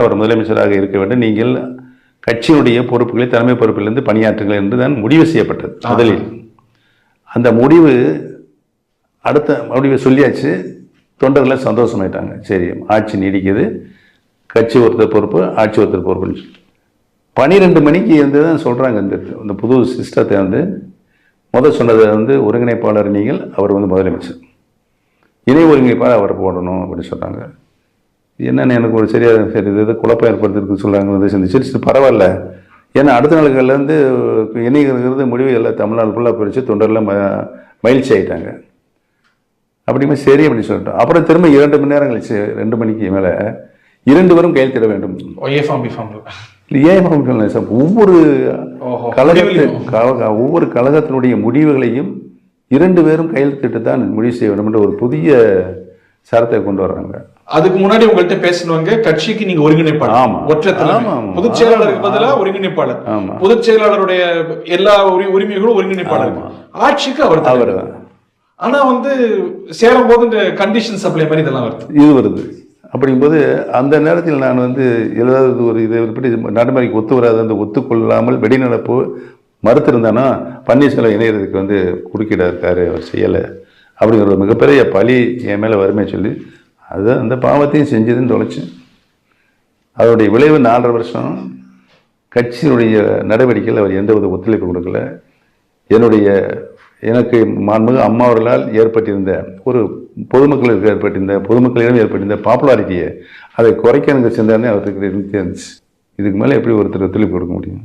அவர் முதலமைச்சராக இருக்க வேண்டும். நீங்கள் கட்சியினுடைய பொறுப்புகளை தலைமை பொறுப்பிலிருந்து பணியாற்றுங்கள் என்று தான் முடிவு செய்யப்பட்டது முதலில். அந்த முடிவு அடுத்த முடிவை சொல்லியாச்சு. தொண்டர்கள் சந்தோஷமாயிட்டாங்க. சரி ஆட்சி நீடிக்குது. கட்சி ஒருத்தர் பொறுப்பு ஆட்சி ஒருத்தர் பொறுப்புன்னு சொல்லி. பன்னிரெண்டு மணிக்கு வந்து தான் சொல்கிறாங்க இந்த இந்த புது சிஸ்டத்தை வந்து. முதல் சொன்னதை வந்து ஒருங்கிணைப்பாளர் நீங்கள் அவர் வந்து முதலமைச்சர். இணை ஒருங்கிணைப்பாளர் அவர் போடணும் அப்படின்னு சொல்கிறாங்க என்னன்னு எனக்கு ஒரு சரியாக சரி இது குழப்பம் ஏற்படுத்திருக்கு சொல்கிறாங்க வந்து சரி பரவாயில்ல. ஏன்னா அடுத்த நாளுகள்லேருந்து இணைகிறது முடிவு எல்லாம் தமிழ்நாடு ஃபுல்லாக போயிடுச்சு தொண்டர்லாம் ம மகிழ்ச்சி ஆகிட்டாங்க அப்படிமே சரி அப்படின்னு சொல்லிட்டோம். அப்புறம் திரும்ப இரண்டு மணி நேரம் கழிச்சு ரெண்டு மணிக்கு மேலே இரண்டு பேரும் கையெழுத்திட வேண்டும். ஏன் ஒவ்வொரு. கழகத்து ஒவ்வொரு கழகத்தினுடைய முடிவுகளையும் இரண்டு பேரும் கையெழுத்திட்டு தான் முடிவு செய்ய வேண்டும் என்ற ஒரு புதிய சரத்தை கொண்டு வர்றாங்க. அதுக்கு முன்னாடி உங்கள்கிட்ட பேசினவங்க கட்சிக்கு நீங்க ஒருங்கிணைப்பாளர். ஆமா. ஒற்றை. பொதுச் செயலாளருக்கு பதிலா ஒருங்கிணைப்பாளர். பொதுச் செயலாளருடைய எல்லா உரி- உரிமைகளும் ஒருங்கிணைப்பாளர். ஆட்சிக்கு அவர். அவர் ஆனா வந்து சேரும் போது இந்த கண்டிஷன் சப்ளை மாதிரி இதெல்லாம் வருது. இது வருது. அப்படிங்கும்போது அந்த நேரத்தில் நான் வந்து ஏதாவது ஒரு இதை பற்றி நடைமுறைக்கு ஒத்து வராது அந்த ஒத்துக்கொள்ளாமல் வெளிநடப்பு மறுத்திருந்தானா பன்னீர்செல்வம் இணையறதுக்கு வந்து குறுக்கிட இருக்காரு அவர் செய்யலை அப்படிங்கிற ஒரு மிகப்பெரிய பழி என் மேலே வறுமை சொல்லி அது அந்த பாவத்தையும் செஞ்சதுன்னு தொலைச்சு அதனுடைய விளைவு நாலரை வருஷம் கட்சியினுடைய நடவடிக்கையில் அவர் எந்தவித ஒத்துழைப்பு கொடுக்கல. என்னுடைய எனக்கு மாண்புமிகு அம்மா அவர்களால் ஏற்பட்டிருந்த ஒரு பொதுமக்களுக்கு ஏற்பட்டிருந்த பொதுமக்களிடம் ஏற்பட்டிருந்த பாப்புலாரிட்டியை அதை குறைக்க எனக்கு சிந்தனை அவருக்கு இருந்துச்சு இதுக்கு மேலே எப்படி ஒருத்தர் ஒத்துழைப்பு கொடுக்க முடியும்?